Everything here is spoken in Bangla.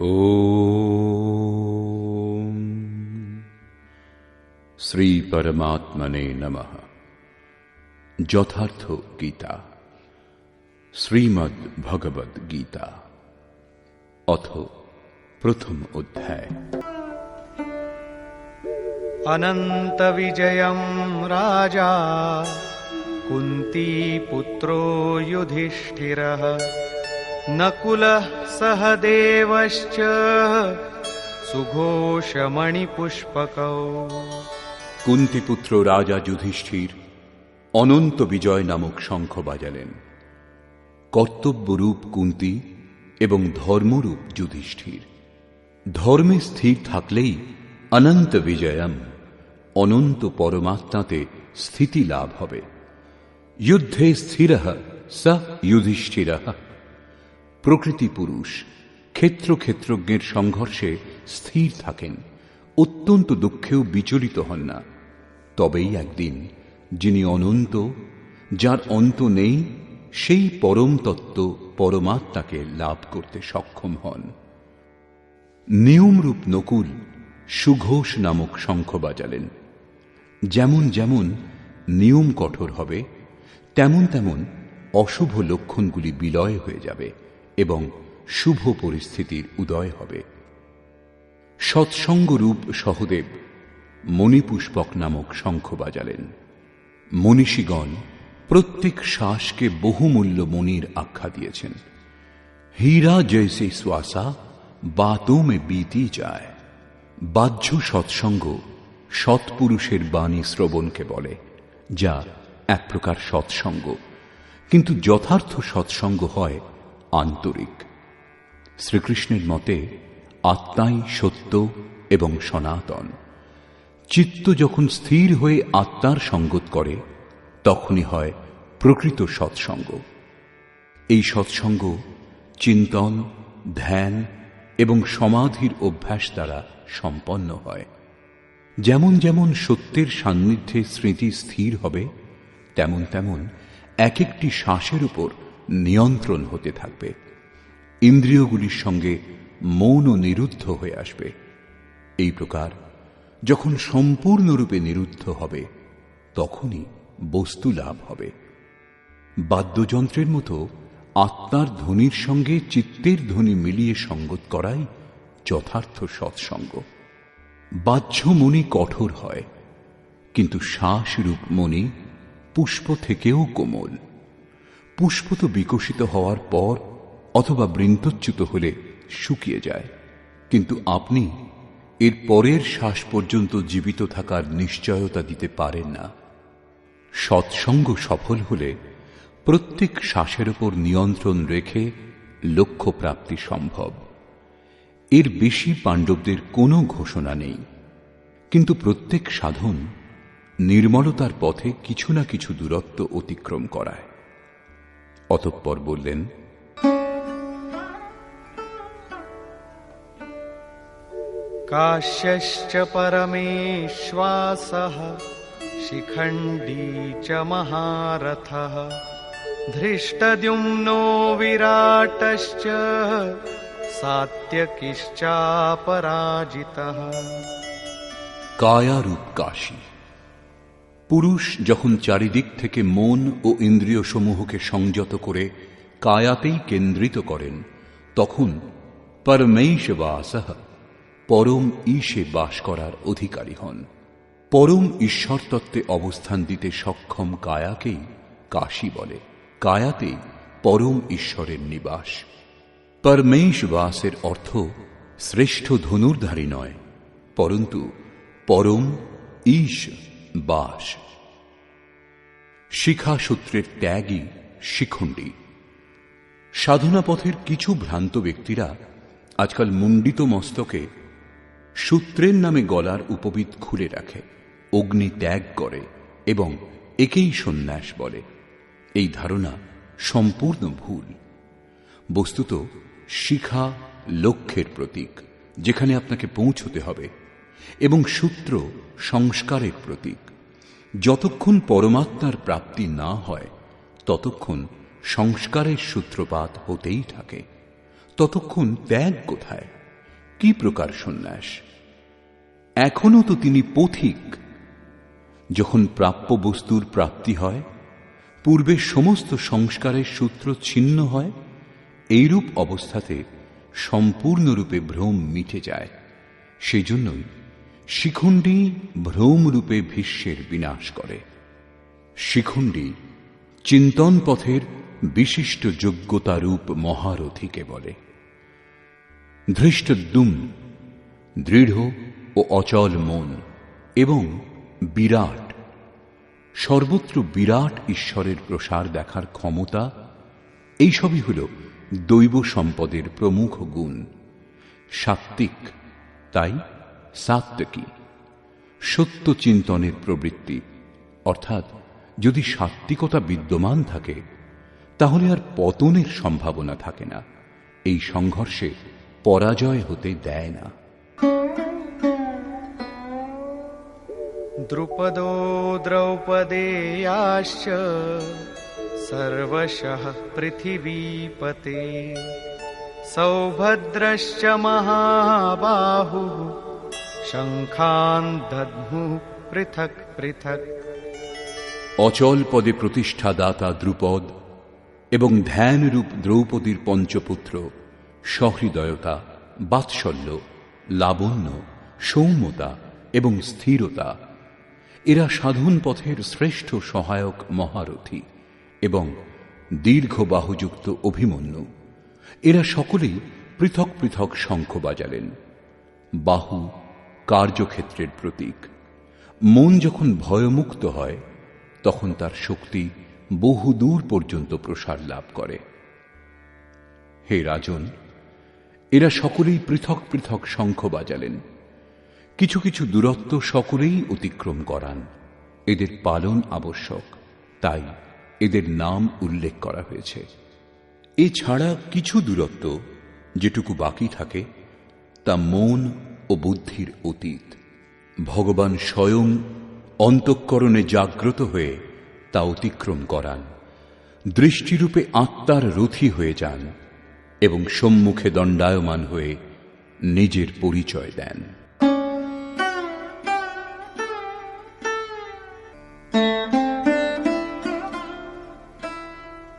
ॐ শ্রীপরমাত্মনে নমঃ যথার্থ গীতা শ্রীমদ্ ভগবদ গীতা অথ প্রথম অধ্যায় अनन्तविजयं राजा कुन्तीपुत्रो युधिष्ठिरः नकुलः सह देवश्च सुघोषमणिपुष्पकौ কুন্তিপুত্র রাজা যুধিষ্ঠির অনন্ত বিজয় নামক শঙ্খ বাজালেন কর্তব্যরূপ কুন্তি এবং ধর্মরূপ যুধিষ্ঠির ধর্মে স্থির থাকলেই অনন্ত বিজয়ম অনন্ত পরমাত্মাতে স্থিতি লাভ হবে যুদ্ধে স্থির স যুধিষ্ঠির প্রকৃতি পুরুষ ক্ষেত্র ক্ষেত্রজ্ঞের সংঘর্ষে স্থির থাকেন, অত্যন্ত দুঃখেও বিচলিত হন না। তবেই একদিন, যিনি অনন্ত, যার অন্ত নেই, সেই পরম তত্ত্ব পরমাত্মাকে লাভ করতে সক্ষম হন। নিয়মরূপ নকুল সুঘোষ নামক শঙ্খ বাজালেন। যেমন যেমন নিয়ম কঠোর হবে, তেমন তেমন অশুভ লক্ষণগুলি বিলয় হয়ে যাবে। এবং শুভ পরিস্থিতির উদয় হবে। সৎসঙ্গরূপ সহদেব মণিপুষ্পক নামক শঙ্খ বাজালেন। মনীষীগণ প্রত্যেক শ্বাসকে বহুমূল্য মনির আখ্যা দিয়েছেন। হীরা জয়সে শ্বাসা বাতো মে বিতি যায়। বাহ্য সৎসঙ্গ সৎপুরুষের বাণী শ্রবণকে বলে, যা এক প্রকার সৎসঙ্গ। কিন্তু যথার্থ সৎসঙ্গ হয় আন্তরিক। শ্রীকৃষ্ণের মতে, আত্মাই সত্য এবং সনাতন। চিত্ত যখন স্থির হয়ে আত্মার সঙ্গত করে, তখনই হয় প্রকৃত সৎসঙ্গ। এই সৎসঙ্গ চিন্তন, ধ্যান এবং সমাধির অভ্যাস দ্বারা সম্পন্ন হয়। যেমন যেমন সত্যের সান্নিধ্যে স্মৃতি স্থির হবে, তেমন তেমন এক একটি শ্বাসের উপর নিয়ন্ত্রণ হতে থাকবে। ইন্দ্রিয়গুলির সঙ্গে মৌন নিরুদ্ধ হয়ে আসবে। এই প্রকার যখন সম্পূর্ণরূপে নিরুদ্ধ হবে, তখনই বস্তু লাভ হবে। বাদ্যযন্ত্রের মতো আত্মার ধ্বনির সঙ্গে চিত্তের ধ্বনি মিলিয়ে সঙ্গত করাই যথার্থ সৎসঙ্গ। বাহ্য মনি কঠোর হয়, কিন্তু শ্বাসরূপ মনি পুষ্প থেকেও কোমল। পুষ্প তো বিকশিত হওয়ার পর অথবা বৃন্তচ্যুত হলে শুকিয়ে যায়। কিন্তু আপনি এর পরের শ্বাস পর্যন্ত জীবিত থাকার নিশ্চয়তা দিতে পারেন না। সৎসঙ্গ সফল হলে প্রত্যেক শ্বাসের ওপর নিয়ন্ত্রণ রেখে লক্ষ্য প্রাপ্তি সম্ভব। এর বেশি পাণ্ডবদের কোনো ঘোষণা নেই। কিন্তু প্রত্যেক সাধন নির্মলতার পথে কিছু না কিছু দূরত্ব অতিক্রম করায়। অতঃপর বললেন কাশ্যশ্চ পরমেশ্বাস শিখণ্ডী চ মহারথ ধৃষ্টদ্যুম্নো বিরাটশ্চ সাত্যকিশ্চাপরাজিত কায়ারূপ কাশী পুরুষ যখন চারিদিক থেকে মন ও ইন্দ্রিয় সমূহকে সংযত করে কায়াতেই কেন্দ্রিত করেন, তখন পরমেশ বাসহ পরম ঈশে বাস করার অধিকারী হন। পরম ঈশ্বর তত্ত্বে অবস্থান দিতে সক্ষম কায়াকেই কাশী বলে। কায়াতেই পরম ঈশ্বরের নিবাস। পরমেশ বাসের অর্থ শ্রেষ্ঠ ধনুর্ধারী নয়, পরন্তু পরম ঈশ বাস। শিখা সূত্রের ত্যাগই শিখণ্ডী। সাধনা পথের কিছু ভ্রান্ত ব্যক্তিরা আজকাল মুন্ডিত মস্তকে সূত্রের নামে গলার উপবিদ খুলে রাখে, অগ্নি ত্যাগ করে এবং একেই সন্ন্যাস বলে। এই ধারণা সম্পূর্ণ ভুল। বস্তুত শিখা লক্ষ্যের প্রতীক, যেখানে আপনাকে পৌঁছতে হবে এবং সূত্র সংস্কারের প্রতীক। যতক্ষণ পরমাত্মার প্রাপ্তি না হয়, ততক্ষণ সংস্কারের সূত্রপাত হতেই থাকে। ততক্ষণ ত্যাগ কোথায়? কি প্রকার সন্ন্যাস? এখনও তো তিনি পথিক। যখন প্রাপ্য বস্তুর প্রাপ্তি হয়, পূর্বে সমস্ত সংস্কারের সূত্র ছিন্ন হয়, এইরূপ অবস্থাতে সম্পূর্ণরূপে ভ্রম মিটে যায়। সেই জন্যই শিখণ্ডী ভ্রমরূপে ভীষ্মের বিনাশ করে। শিখণ্ডী চিন্তন পথের বিশিষ্ট যোগ্যতারূপ মহারথীকে বলে। ধৃষ্টদ্যুম, দৃঢ় ও অচল মন এবং বিরাট। সর্বত্র বিরাট ঈশ্বরের প্রসার দেখার ক্ষমতা, এইসবই হল দৈব সম্পদের প্রমুখ গুণ। সাত্ত্বিক, তাই সাত্ত্বিকী সত্য চিন্তনের প্রবৃত্তি। অর্থাৎ, যদি সাত্বিকতা বিদ্যমান থাকে, তাহলে আর পতনের সম্ভাবনা থাকে না। এই সংঘর্ষে পরাজয় হতে দেয় না। দ্রুপদো দ্রৌপদেয়াশ্চ সর্বশঃ পৃথিবীপতে। সৌভদ্রশ্চ মহাবাহুः শঙ্খান পৃথক পৃথক অচল পদে প্রতিষ্ঠাদাতা দ্রুপদ এবং ধ্যানরূপ দ্রৌপদীর পঞ্চপুত্র সহৃদয়তা, বাৎসল্য, লাবণ্য, সৌম্যতা এবং স্থিরতা, এরা সাধন পথের শ্রেষ্ঠ সহায়ক মহারথী এবং দীর্ঘ বাহুযুক্ত অভিমন্যু। এরা সকলেই পৃথক পৃথক শঙ্খ বাজালেন। বাহু কার্যক্ষেত্রের প্রতীক। মন যখন ভয়মুক্ত হয়, তখন তার শক্তি বহু দূর পর্যন্ত প্রসার লাভ করে। হে রাজন, এরা সকলেই পৃথক পৃথক শঙ্খ বাজালেন। কিছু কিছু দূরত্ব সকলেই অতিক্রম করান। এদের পালন আবশ্যক, তাই এদের নাম উল্লেখ করা হয়েছে। এছাড়া কিছু দূরত্ব যেটুকু বাকি থাকে, তা মন ও বুদ্ধির অতীত। ভগবান স্বয়ং অন্তঃকরণে জাগ্রত হয়ে তা অতিক্রম করান। দৃষ্টিরূপে আত্মার রথি হয়ে যান এবং সম্মুখে দণ্ডায়মান হয়ে নিজের পরিচয় দেন।